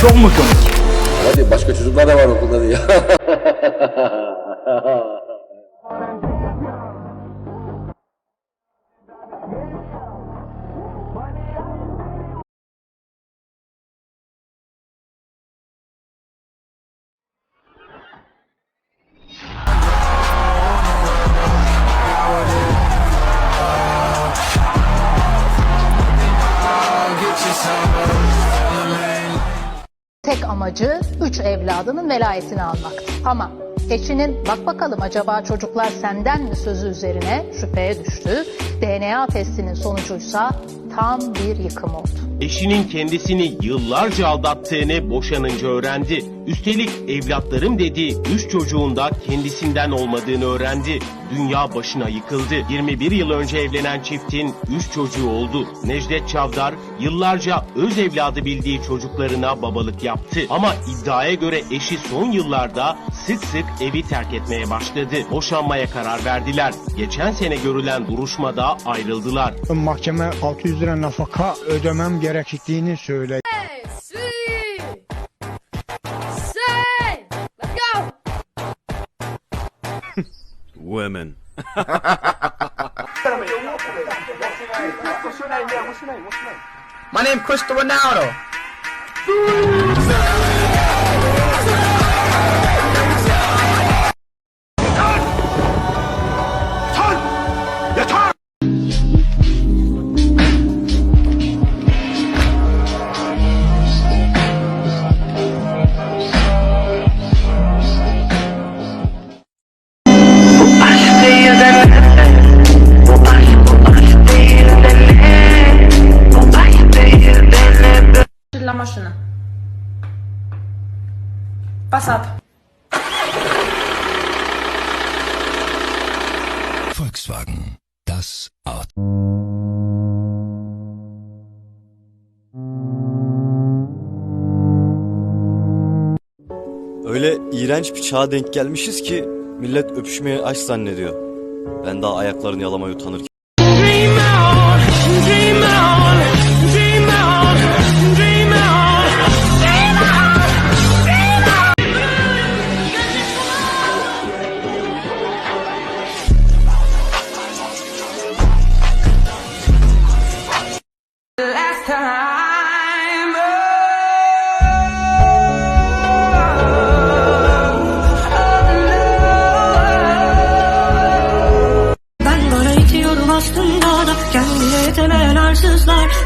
Çok mu komik? Hadi başka çocuklar da var okulda diye. amacı üç evladının velayetini almaktı. Ama eşinin bak bakalım acaba çocuklar senden mi sözü üzerine şüpheye düştü. DNA testinin sonucuysa tam bir yıkım oldu. Eşinin kendisini yıllarca aldattığını boşanınca öğrendi. Üstelik evlatlarım dediği üç çocuğun da kendisinden olmadığını öğrendi. Dünya başına yıkıldı. 21 yıl önce evlenen çiftin üç çocuğu oldu. Necdet Çavdar yıllarca öz evladı bildiği çocuklarına babalık yaptı. Ama iddiaya göre eşi son yıllarda sık sık evi terk etmeye başladı. Boşanmaya karar verdiler. Geçen sene görülen duruşmada ayrıldılar. Mahkeme 600 lira nafaka ödemem gerektiğini söyledi. Women. My name is Cristiano Ronaldo. Passat. Volkswagen. Das Auto. Öyle iğrenç bir çağa denk gelmişiz ki millet öpüşmeye aç zannediyor. Ben daha ayaklarını yalamayı utanırken.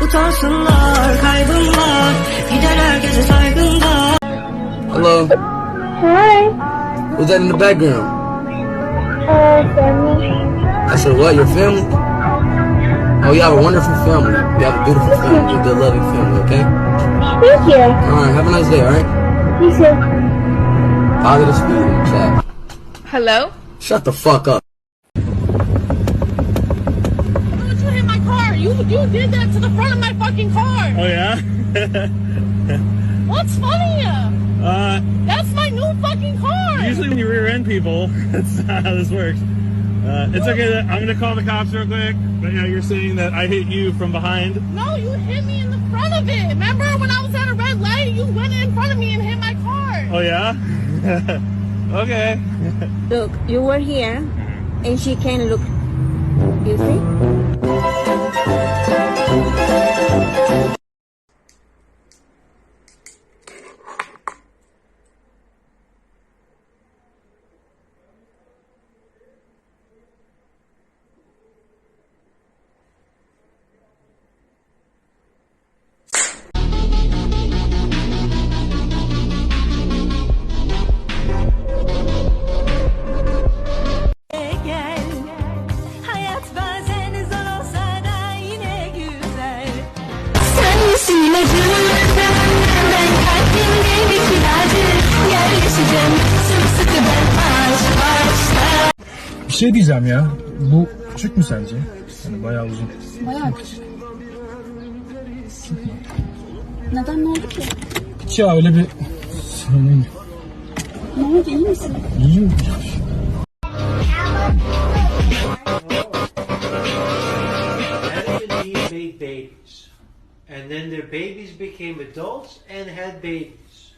Utansınlar kaybım Gider herkese saygında Hello. Hi. Who's that in the background? Uh, family. I said, what? Your family? Oh, you have a wonderful family. You have a beautiful family, a good, loving family. Okay. Thank you. All right. Have a nice day. All right. You too. Positive spirit in the chat. Hello? Shut the fuck up. You did that to the front of my fucking car. Oh yeah? What's funny? Uh, That's my new fucking car. usually when you rear end people, that's not how this works. Uh, it's okay. That, I'm gonna call the cops real quick. But yeah, you're saying that I hit you from behind. No, you hit me in the front of it. Remember when I was at a red light? You went in front of me and hit my car. Oh yeah? okay. Look, you were here And she can look You see? Şey diyeceğim ya. Bu küçük mü sence? Hani bayağı uzun. Bayağı küçük. Neden ne oldu ki? Hiç ya öyle bir... Söyleyeyim. Ne oldu iyi misin? İyiyim. And then their babies became adults and had babies.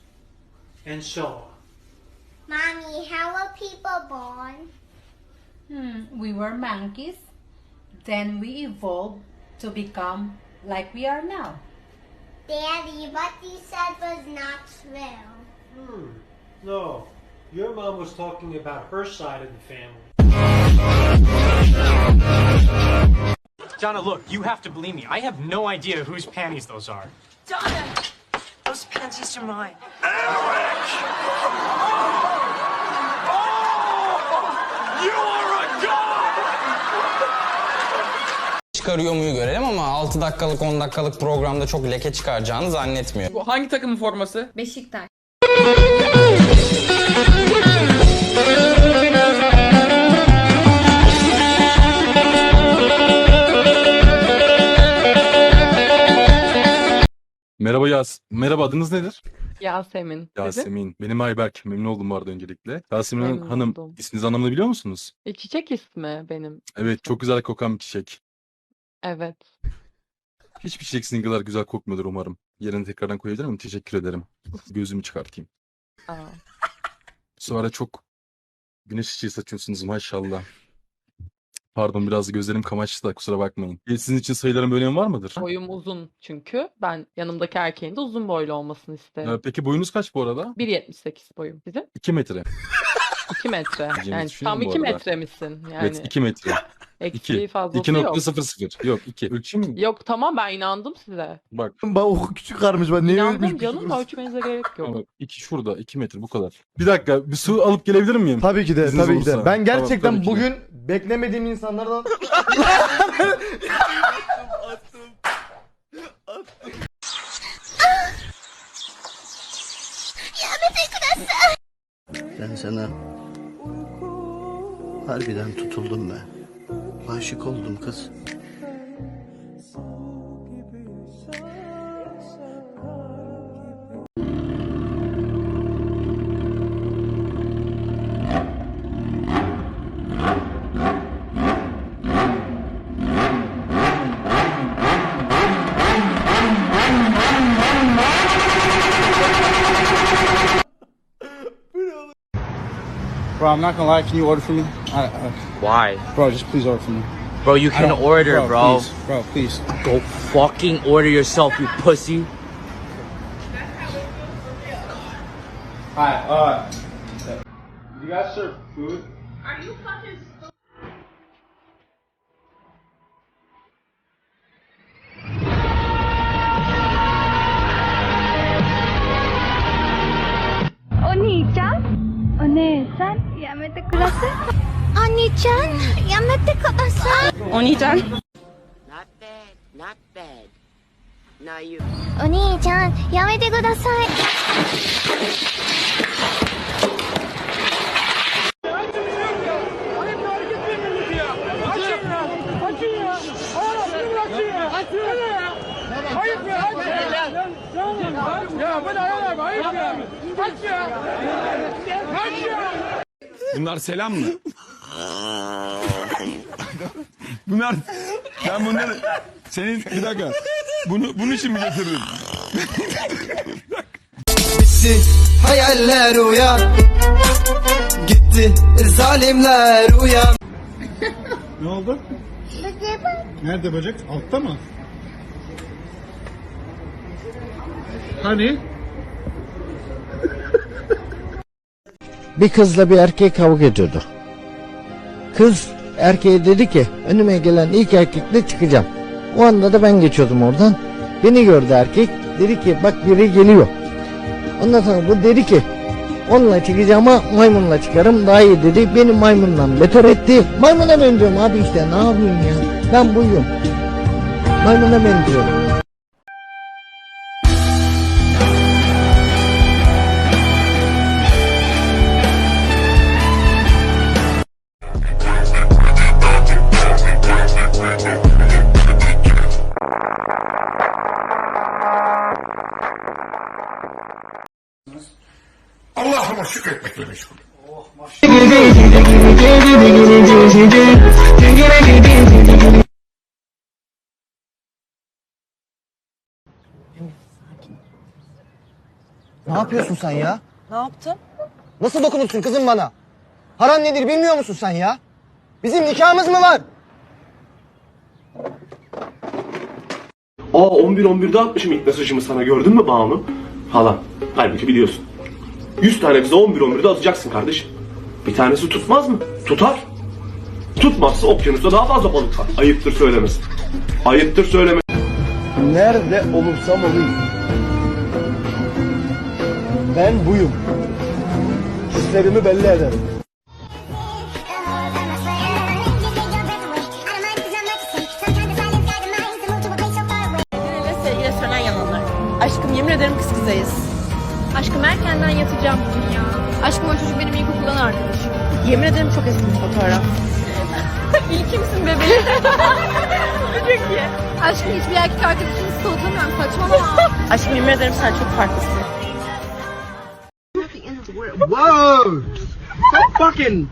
And so on. Mommy, how were people born? Hmm, we were monkeys. Then we evolved to become like we are now. Daddy, what you said was not true. Hmm. No. Your mom was talking about her side of the family. Donna, look, you have to believe me. I have no idea whose panties those are. Donna! Those panties are mine. Çıkarıyor muyu görelim ama 6 dakikalık 10 dakikalık programda çok leke çıkaracağını zannetmiyorum. Bu hangi takımın forması? Beşiktaş. Merhaba Yas. Merhaba adınız nedir? Yasemin. Yasemin. Benim Ayberk. Memnun oldum bu arada öncelikle. Yasemin Memnun Hanım oldum. isminizi anlamını biliyor musunuz? E, çiçek ismi benim. Evet çok güzel kokan bir çiçek. Evet. Hiçbir çiçek sizin kadar güzel kokmuyordur umarım. Yerine tekrardan koyabilir miyim? Teşekkür ederim. Gözümü çıkartayım. Aa. Sonra çok güneş ışığı saçıyorsunuz maşallah. Pardon biraz gözlerim kamaştı da kusura bakmayın. E, Sizin için sayıların bir önemi var mıdır? Boyum uzun çünkü. Ben yanımdaki erkeğin de uzun boylu olmasını isterim. Peki boyunuz kaç bu arada? 1.78 boyum. Sizin? 2 metre. 2 metre. Yani düşünüyorum tam bu 2 arada. metre misin? Yani Evet 2 metre. Eksiği 2. yok. 2.00. Yok 2. Ölçeyim mi? Yok tamam ben inandım size. Bak. Bak küçük karmış ben niye İnandım canım ölçmenize gerek yok. Tamam, iki şurada 2 metre bu kadar. Bir dakika bir su alıp gelebilir miyim? Tabii ki de İzniniz tabii ki de. olursa. Ben Tamam, gerçekten tabii ki de. bugün beklemediğim insanlardan Ben sana harbiden tutuldum be. Aşık oldum kız. Bro, I'm not gonna lie. Can you order for me? I, uh, Why? bro, just please order for me. Bro, you can don't- order, bro. Please, bro, please. Go fucking order yourself, you pussy. Hi. Uh, you guys serve food? Are you fucking bad, not bad. Now you. お兄ちゃん、やめてください。Bunlar selam mı? Bunlar ben bunları senin bir dakika bunu bunun için mi getirdin? Hayaller uyan Gitti zalimler uyan Ne oldu? Nerede böcek? Altta mı? Hani? Bir kızla bir erkek kavga ediyordu. Kız erkeğe dedi ki önüme gelen ilk erkekle çıkacağım. O anda da ben geçiyordum oradan. Beni gördü erkek. Dedi ki bak biri geliyor. Ondan sonra bu dedi ki onunla çıkacağım ama maymunla çıkarım daha iyi dedi. Beni maymundan beter etti. Maymuna benziyorum abi işte ne yapayım ya. Ben buyum. Maymuna benziyorum. Ne yapıyorsun sen ya? Ne yaptım? Nasıl dokunursun kızım bana? Haram nedir bilmiyor musun sen ya? Bizim nikahımız mı var? Aa 11 11'de atmışım ilk mesajımı sana gördün mü Banu? Falan. Halbuki biliyorsun. 100 tane kıza 11 11'de atacaksın kardeşim. Bir tanesi tutmaz mı? Tutar. Tutmazsa okyanusta daha fazla balık var. Ayıptır söylemesi. Ayıptır söylemesi. Nerede olursam olayım. Ben buyum. Hislerimi belli ederim. Ve sevgili sönen yanılır. Aşkım yemin ederim kız kızayız. Aşkım erkenden yatacağım bugün ya. Aşkım o çocuk benim ilkokuldan arkadaşım. Yemin ederim çok eski bir fotoğraf. İlkimsin bebeğim. çok iyi. Aşkım hiçbir erkek arkadaşımı stalklamıyorum saçmalama. Aşkım yemin ederim sen çok farklısın. Whoa! Stop fucking!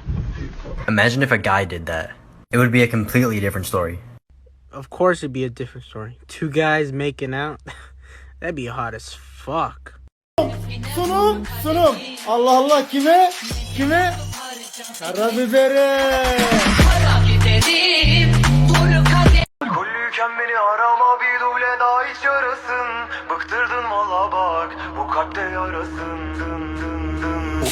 Imagine if a guy did that. It would be a completely different story. Of course it'd be a different story. Two guys making out. That'd be hot as fuck. Sunum, sunum. Allah Allah kime? Kime? Karabibere. Kollüyken beni arama bir duble daha hiç yarasın. Bıktırdın valla bak bu kalpte yarasın. Dın dın dın.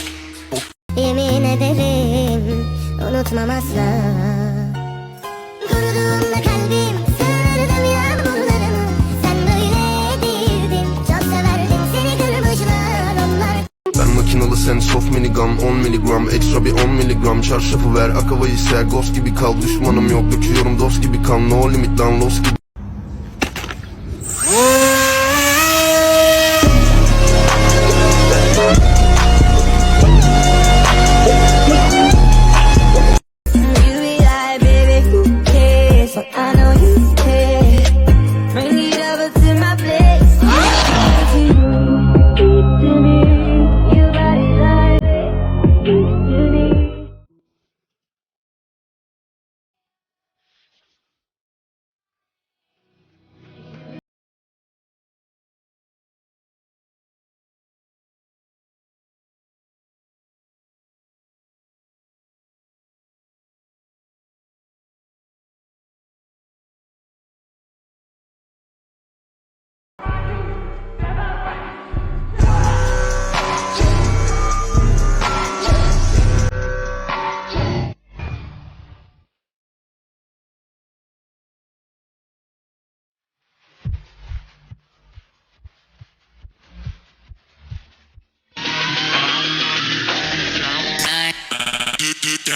Yemin ederim unutmam asla. Kuruduğunda kalbim sen soft minigun 10 miligram Ekstra bir 10 miligram Çarşafı ver akavayı ser. Ghost gibi kal düşmanım yok. Döküyorum dost gibi kan No limit lan lost gibi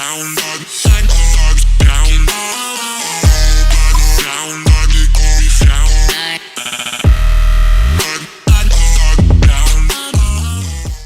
Down,